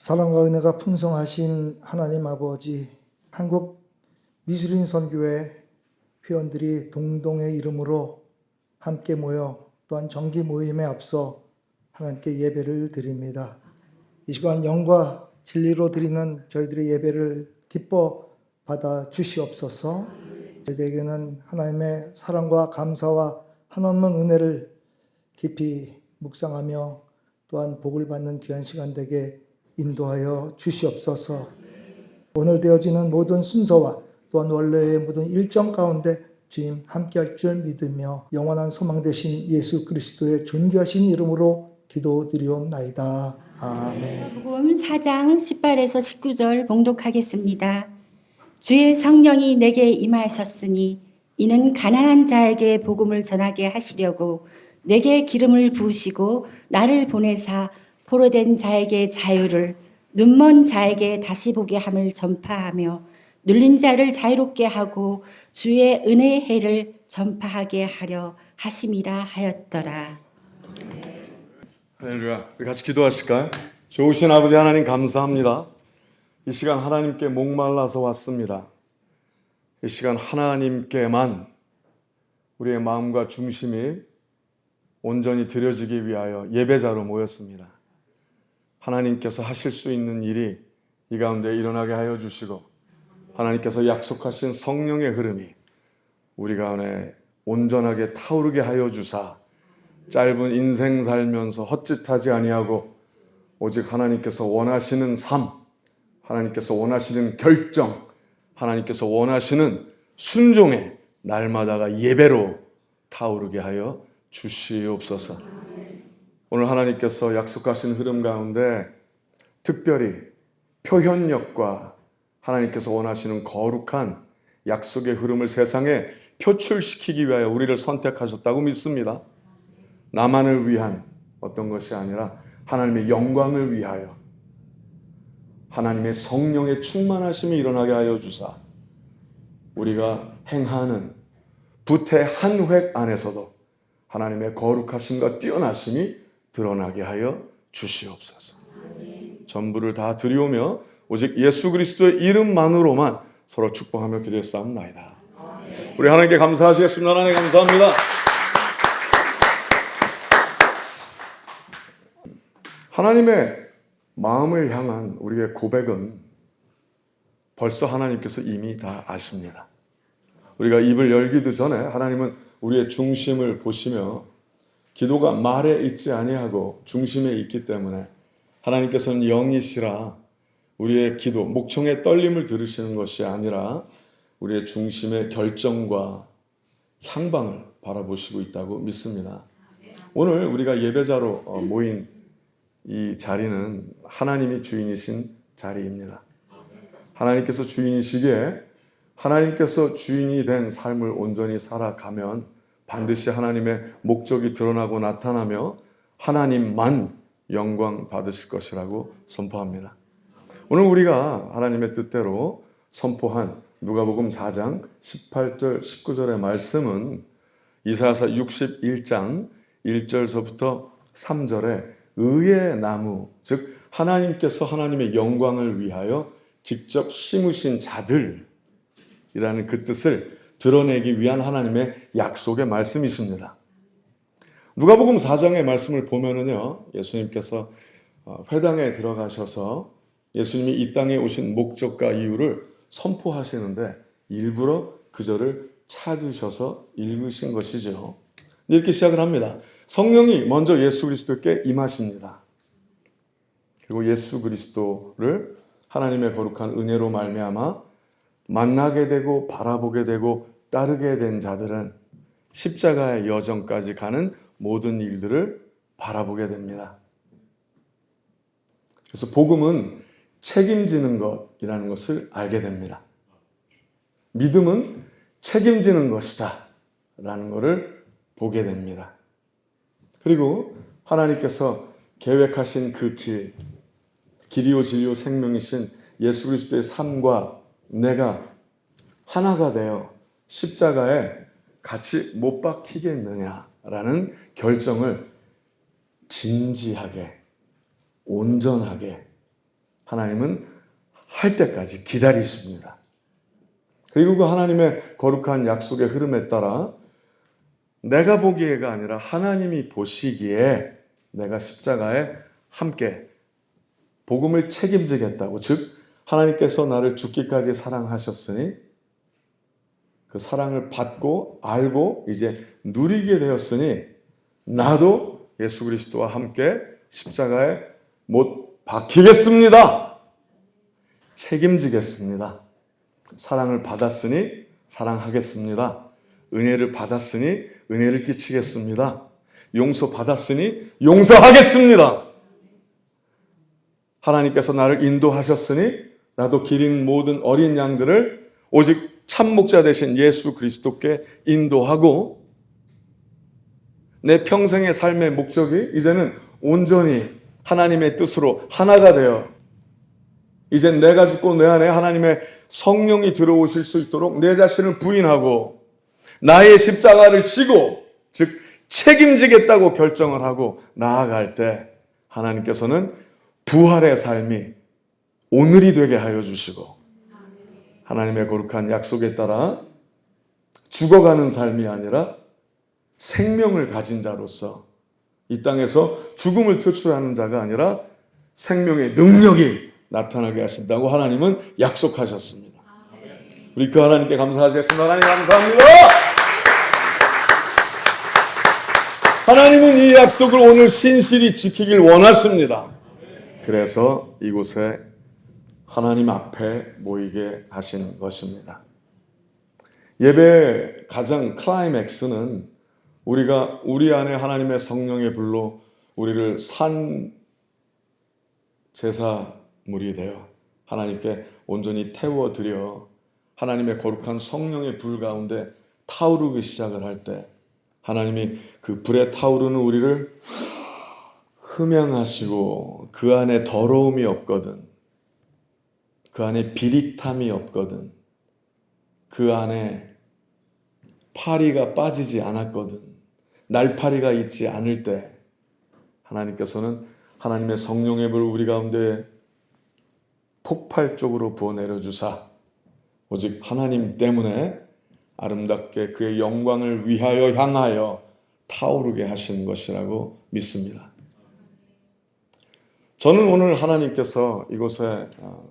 사랑과 은혜가 풍성하신 하나님 아버지, 한국 미술인 선교회 회원들이 동동의 이름으로 함께 모여 또한 정기 모임에 앞서 하나님께 예배를 드립니다. 이 시간 영과 진리로 드리는 저희들의 예배를 기뻐 받아 주시옵소서. 저희에게는 하나님의 사랑과 감사와 하나님의 은혜를 깊이 묵상하며 또한 복을 받는 귀한 시간 되게 인도하여 주시옵소서. 오늘 되어지는 모든 순서와 또한 원래의 모든 일정 가운데 주님 함께할 줄 믿으며 영원한 소망 되신 예수 그리스도의 존귀하신 이름으로 기도드리옵나이다. 아멘. 복음 4장 18에서 19절 봉독하겠습니다. 주의 성령이 내게 임하셨으니 이는 가난한 자에게 복음을 전하게 하시려고 내게 기름을 부으시고 나를 보내사 포로 된 자에게 자유를 눈먼 자에게 다시 보게 함을 전파하며 눌린 자를 자유롭게 하고 주의 은혜의 해를 전파하게 하려 하심이라 하였더라. 할렐루야. 우리 같이 기도하실까요? 좋으신 아버지 하나님 감사합니다. 이 시간 하나님께 목말라서 왔습니다. 이 시간 하나님께만 우리의 마음과 중심이 온전히 드려지기 위하여 예배자로 모였습니다. 하나님께서 하실 수 있는 일이 이 가운데 일어나게 하여 주시고 하나님께서 약속하신 성령의 흐름이 우리 가운데 온전하게 타오르게 하여 주사 짧은 인생 살면서 헛짓하지 아니하고 오직 하나님께서 원하시는 삶, 하나님께서 원하시는 결정, 하나님께서 원하시는 순종의 날마다가 예배로 타오르게 하여 주시옵소서. 오늘 하나님께서 약속하신 흐름 가운데 특별히 표현력과 하나님께서 원하시는 거룩한 약속의 흐름을 세상에 표출시키기 위하여 우리를 선택하셨다고 믿습니다. 나만을 위한 어떤 것이 아니라 하나님의 영광을 위하여 하나님의 성령의 충만하심이 일어나게 하여 주사 우리가 행하는 부태 한 획 안에서도 하나님의 거룩하심과 뛰어나심이 드러나게 하여 주시옵소서. 전부를 다 드리오며 오직 예수 그리스도의 이름만으로만 서로 축복하며 기도했사옵나이다. 우리 하나님께 감사하시겠습니다. 하나님 감사합니다. 하나님의 마음을 향한 우리의 고백은 벌써 하나님께서 이미 다 아십니다. 우리가 입을 열기도 전에 하나님은 우리의 중심을 보시며 기도가 말에 있지 아니하고 중심에 있기 때문에 하나님께서는 영이시라 우리의 기도, 목청의 떨림을 들으시는 것이 아니라 우리의 중심의 결정과 향방을 바라보시고 있다고 믿습니다. 오늘 우리가 예배자로 어, 모인 이 자리는 하나님이 주인이신 자리입니다. 하나님께서 주인이시기에 하나님께서 주인이 된 삶을 온전히 살아가면 반드시 하나님의 목적이 드러나고 나타나며 하나님만 영광 받으실 것이라고 선포합니다. 오늘 우리가 하나님의 뜻대로 선포한 누가복음 4장 18절 19절의 말씀은 이사야서 61장 1절서부터 3절에 의의 나무 즉 하나님께서 하나님의 영광을 위하여 직접 심으신 자들이라는 그 뜻을 드러내기 위한 하나님의 약속의 말씀이십니다. 누가복음 4장의 말씀을 보면은요. 예수님께서 어, 회당에 들어가셔서 예수님이 이 땅에 오신 목적과 이유를 선포하시는데 일부러 그절을 찾으셔서 읽으신 것이죠. 이렇게 시작을 합니다. 성령이 먼저 예수 그리스도께 임하십니다. 그리고 예수 그리스도를 하나님의 거룩한 은혜로 말미암아 만나게 되고 바라보게 되고 따르게 된 자들은 십자가의 여정까지 가는 모든 일들을 바라보게 됩니다. 그래서 복음은 책임지는 것이라는 것을 알게 됩니다. 믿음은 책임지는 것이다. 라는 것을 보게 됩니다. 그리고 하나님께서 계획하신 그 길, 길이요 진리요 생명이신 예수 그리스도의 삶과 내가 하나가 되어 십자가에 같이 못 박히겠느냐라는 결정을 진지하게, 온전하게 하나님은 할 때까지 기다리십니다. 그리고 그 하나님의 거룩한 약속의 흐름에 따라 내가 보기에가 아니라 하나님이 보시기에 내가 십자가에 함께 복음을 책임지겠다고 즉 하나님께서 나를 죽기까지 사랑하셨으니 그 사랑을 받고 알고 이제 누리게 되었으니 나도 예수 그리스도와 함께 십자가에 못 박히겠습니다. 책임지겠습니다. 사랑을 받았으니 사랑하겠습니다. 은혜를 받았으니 은혜를 끼치겠습니다. 용서 받았으니 용서하겠습니다. 하나님께서 나를 인도하셨으니 나도 기린 모든 어린 양들을 오직 참 목자 되신 예수 그리스도께 인도하고 내 평생의 삶의 목적이 이제는 온전히 하나님의 뜻으로 하나가 되어 이제 내가 죽고 내 안에 하나님의 성령이 들어오실 수 있도록 내 자신을 부인하고 나의 십자가를 지고 즉 책임지겠다고 결정을 하고 나아갈 때 하나님께서는 부활의 삶이 오늘이 되게 하여 주시고 하나님의 거룩한 약속에 따라 죽어가는 삶이 아니라 생명을 가진 자로서 이 땅에서 죽음을 표출하는 자가 아니라 생명의 능력이 나타나게 하신다고 하나님은 약속하셨습니다. 우리 그 하나님께 감사하시겠습니다. 하나님 감사합니다. 하나님은 이 약속을 오늘 신실히 지키길 원하십니다. 그래서 이곳에 하나님 앞에 모이게 하신 것입니다. 예배의 가장 클라이맥스는 우리가 우리 안에 하나님의 성령의 불로 우리를 산 제사물이 되어 하나님께 온전히 태워 드려 하나님의 거룩한 성령의 불 가운데 타오르기 시작을 할 때 하나님이 그 불에 타오르는 우리를 흠양하시고 그 안에 더러움이 없거든 그 안에 비릿함이 없거든 그 안에 파리가 빠지지 않았거든 날파리가 있지 않을 때 하나님께서는 하나님의 성령의 불 우리 가운데 폭발적으로 부어내려 주사 오직 하나님 때문에 아름답게 그의 영광을 위하여 향하여 타오르게 하신 것이라고 믿습니다. 저는 오늘 하나님께서 이곳에 어,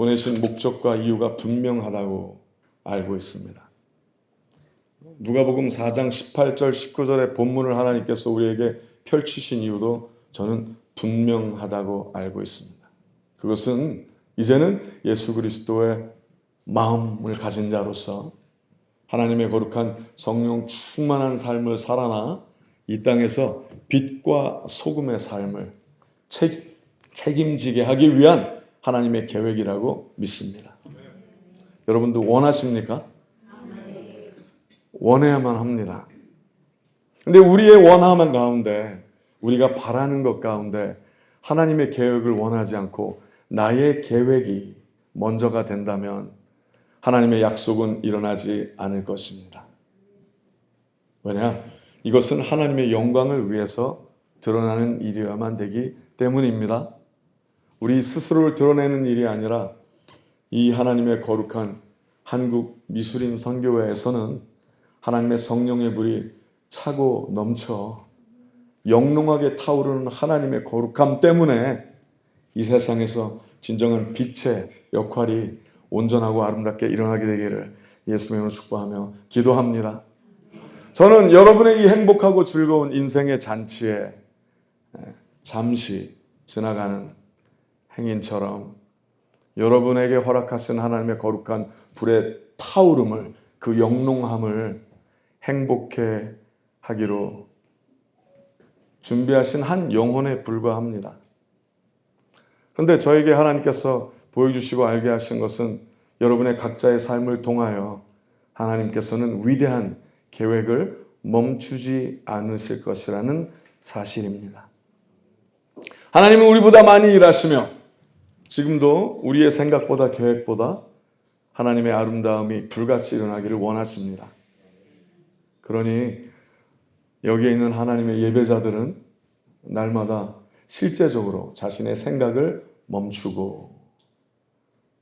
보내신 목적과 이유가 분명하다고 알고 있습니다. 누가복음 4장 18절 19절의 본문을 하나님께서 우리에게 펼치신 이유도 저는 분명하다고 알고 있습니다. 그것은 이제는 예수 그리스도의 마음을 가진 자로서 하나님의 거룩한 성령 충만한 삶을 살아나 이 땅에서 빛과 소금의 삶을 책, 책임지게 하기 위한 하나님의 계획이라고 믿습니다. 여러분도 원하십니까? 원해야만 합니다. 근데 우리의 원함한 가운데 우리가 바라는 것 가운데 하나님의 계획을 원하지 않고 나의 계획이 먼저가 된다면 하나님의 약속은 일어나지 않을 것입니다. 왜냐? 이것은 하나님의 영광을 위해서 드러나는 일이어야만 되기 때문입니다. 우리 스스로를 드러내는 일이 아니라 이 하나님의 거룩한 한국 미술인 선교회에서는 하나님의 성령의 불이 차고 넘쳐 영롱하게 타오르는 하나님의 거룩함 때문에 이 세상에서 진정한 빛의 역할이 온전하고 아름답게 일어나게 되기를 예수님으로 축복하며 기도합니다. 저는 여러분의 이 행복하고 즐거운 인생의 잔치에 잠시 지나가는 행인처럼 여러분에게 허락하신 하나님의 거룩한 불의 타오름을 그 영롱함을 행복해 하기로 준비하신 한 영혼에 불과합니다. 그런데 저에게 하나님께서 보여주시고 알게 하신 것은 여러분의 각자의 삶을 통하여 하나님께서는 위대한 계획을 멈추지 않으실 것이라는 사실입니다. 하나님은 우리보다 많이 일하시며 지금도 우리의 생각보다 계획보다 하나님의 아름다움이 불같이 일어나기를 원하십니다. 그러니 여기에 있는 하나님의 예배자들은 날마다 실제적으로 자신의 생각을 멈추고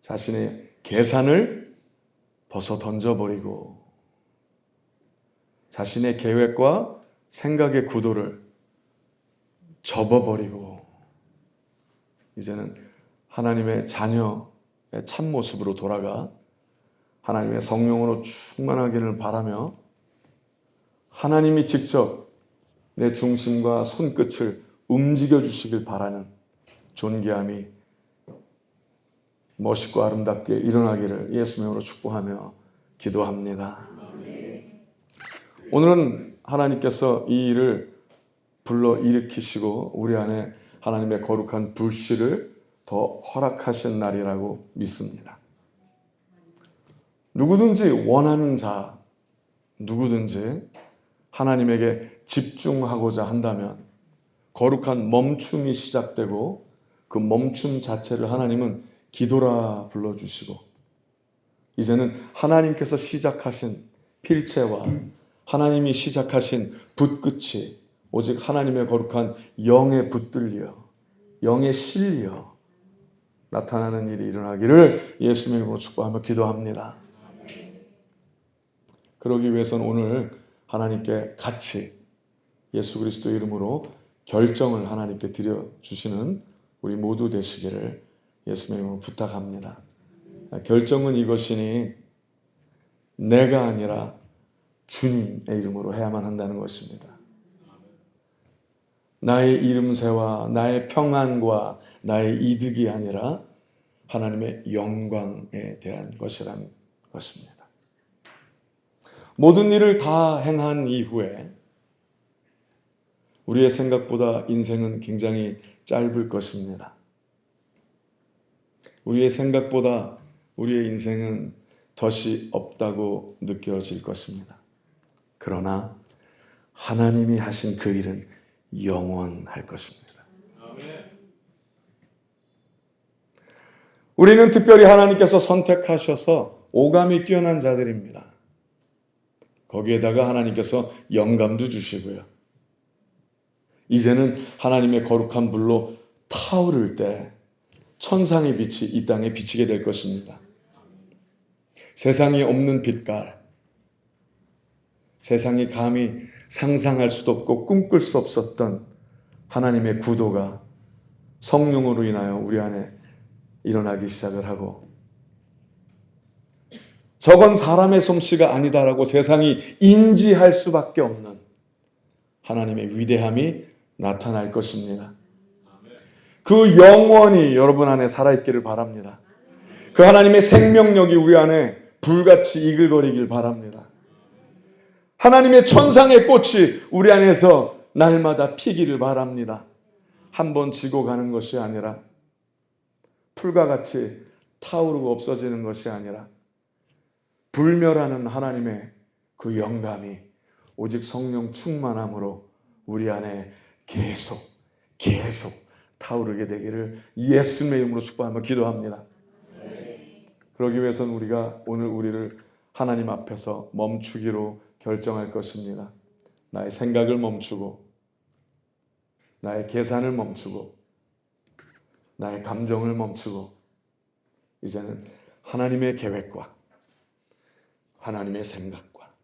자신의 계산을 벗어 던져버리고 자신의 계획과 생각의 구도를 접어버리고 이제는 하나님의 자녀의 참모습으로 돌아가 하나님의 성령으로 충만하기를 바라며 하나님이 직접 내 중심과 손끝을 움직여 주시길 바라는 존귀함이 멋있고 아름답게 일어나기를 예수님으로 축복하며 기도합니다. 오늘은 하나님께서 이 일을 불러 일으키시고 우리 안에 하나님의 거룩한 불씨를 더 허락하신 날이라고 믿습니다. 누구든지 원하는 자, 누구든지 하나님에게 집중하고자 한다면 거룩한 멈춤이 시작되고 그 멈춤 자체를 하나님은 기도라 불러주시고 이제는 하나님께서 시작하신 필체와 하나님이 시작하신 붓끝이 오직 하나님의 거룩한 영에 붙들려 영에 실려 나타나는 일이 일어나기를 예수님의 이름으로 축복하며 기도합니다. 그러기 위해서는 오늘 하나님께 같이 예수 그리스도 이름으로 결정을 하나님께 드려 주시는 우리 모두 되시기를 예수님의 이름으로 부탁합니다. 결정은 이것이니 내가 아니라 주님의 이름으로 해야만 한다는 것입니다. 나의 이름새와 나의 평안과 나의 이득이 아니라 하나님의 영광에 대한 것이란 것입니다. 모든 일을 다 행한 이후에 우리의 생각보다 인생은 굉장히 짧을 것입니다. 우리의 생각보다 우리의 인생은 덫이 없다고 느껴질 것입니다. 그러나 하나님이 하신 그 일은 영원할 것입니다. 우리는 특별히 하나님께서 선택하셔서 오감이 뛰어난 자들입니다. 거기에다가 하나님께서 영감도 주시고요. 이제는 하나님의 거룩한 불로 타오를 때 천상의 빛이 이 땅에 비치게 될 것입니다. 세상에 없는 빛깔, 세상이 감히 상상할 수도 없고 꿈꿀 수 없었던 하나님의 구도가 성령으로 인하여 우리 안에 일어나기 시작을 하고 저건 사람의 솜씨가 아니다라고 세상이 인지할 수밖에 없는 하나님의 위대함이 나타날 것입니다. 그 영원히 여러분 안에 살아있기를 바랍니다. 그 하나님의 생명력이 우리 안에 불같이 이글거리길 바랍니다. 하나님의 천상의 꽃이 우리 안에서 날마다 피기를 바랍니다. 한 번 지고 가는 것이 아니라 풀과 같이 타오르고 없어지는 것이 아니라 불멸하는 하나님의 그 영감이 오직 성령 충만함으로 우리 안에 계속 계속 타오르게 되기를 예수님의 이름으로 축복하며 기도합니다. 그러기 위해서는 우리가 오늘 우리를 하나님 앞에서 멈추기로 결정할 것입니다. 나의 생각을 멈추고 나의 계산을 멈추고 나의 감정을 멈추고 이제는 하나님의 계획과 하나님의 생각과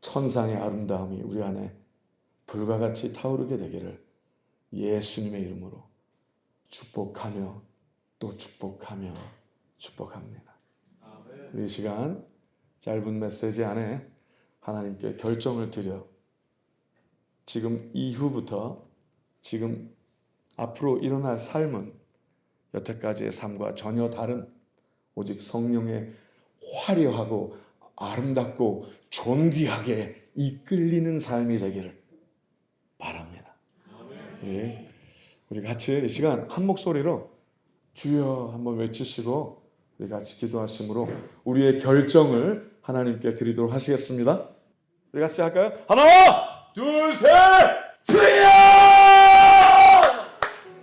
천상의 아름다움이 우리 안에 불과 같이 타오르게 되기를 예수님의 이름으로 축복하며 또 축복하며 축복합니다. 우리 이 시간 짧은 메시지 안에 하나님께 결정을 드려 지금 이후부터 지금 앞으로 일어날 삶은 여태까지의 삶과 전혀 다른 오직 성령의 화려하고 아름답고 존귀하게 이끌리는 삶이 되기를 바랍니다. 우리, 우리 같이 이 시간 한 목소리로 주여 한번 외치시고 우리 같이 기도하심으로 우리의 결정을 하나님께 드리도록 하시겠습니다. 우리 같이 할까요? 하나, 둘, 셋, 주여!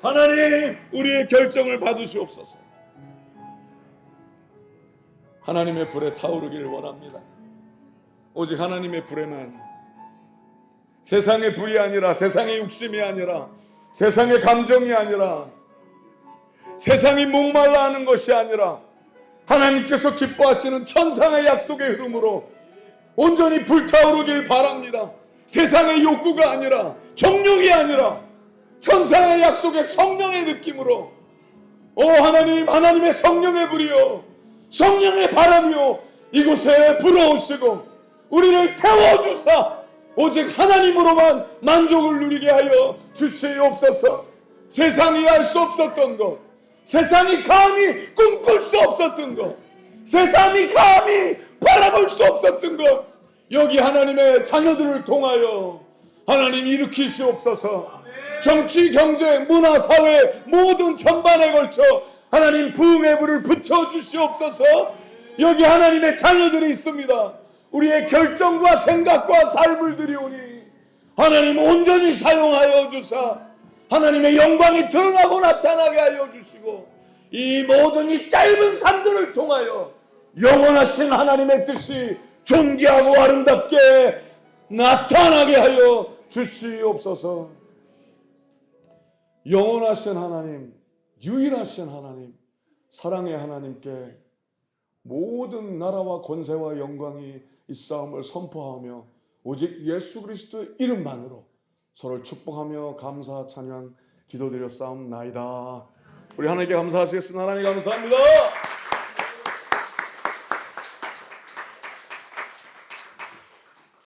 하나님, 우리의 결정을 받으시옵소서. 하나님의 불에 타오르기를 원합니다. 오직 하나님의 불에만 세상의 불이 아니라 세상의 욕심이 아니라 세상의 감정이 아니라 세상이 목말라 하는 것이 아니라 하나님께서 기뻐하시는 천상의 약속의 흐름으로 온전히 불타오르길 바랍니다. 세상의 욕구가 아니라 정욕이 아니라 천상의 약속의 성령의 느낌으로. 오 하나님 하나님의 성령의 불이요 성령의 바람이요 이곳에 불어오시고 우리를 태워주사 오직 하나님으로만 만족을 누리게 하여 주시옵소서. 세상이 알 수 없었던 것 세상이 감히 꿈꿀 수 없었던 것. 세상이 감히 바라볼 수 없었던 것. 여기 하나님의 자녀들을 통하여 하나님 일으키시옵소서 정치, 경제, 문화, 사회 모든 전반에 걸쳐 하나님 부흥의 불을 붙여 주시옵소서 여기 하나님의 자녀들이 있습니다. 우리의 결정과 생각과 삶을 드리오니 하나님 온전히 사용하여 주사 하나님의 영광이 드러나고 나타나게 하여 주시고 이 모든 이 짧은 삶들을 통하여 영원하신 하나님의 뜻이 존귀하고 아름답게 나타나게 하여 주시옵소서. 영원하신 하나님, 유일하신 하나님, 사랑의 하나님께 모든 나라와 권세와 영광이 있사함을 선포하며 오직 예수 그리스도의 이름만으로 서로를 축복하며 감사 찬양 기도드려 싸움 나이다. 우리 하나님께 감사하시겠습니다. 하나님 감사합니다.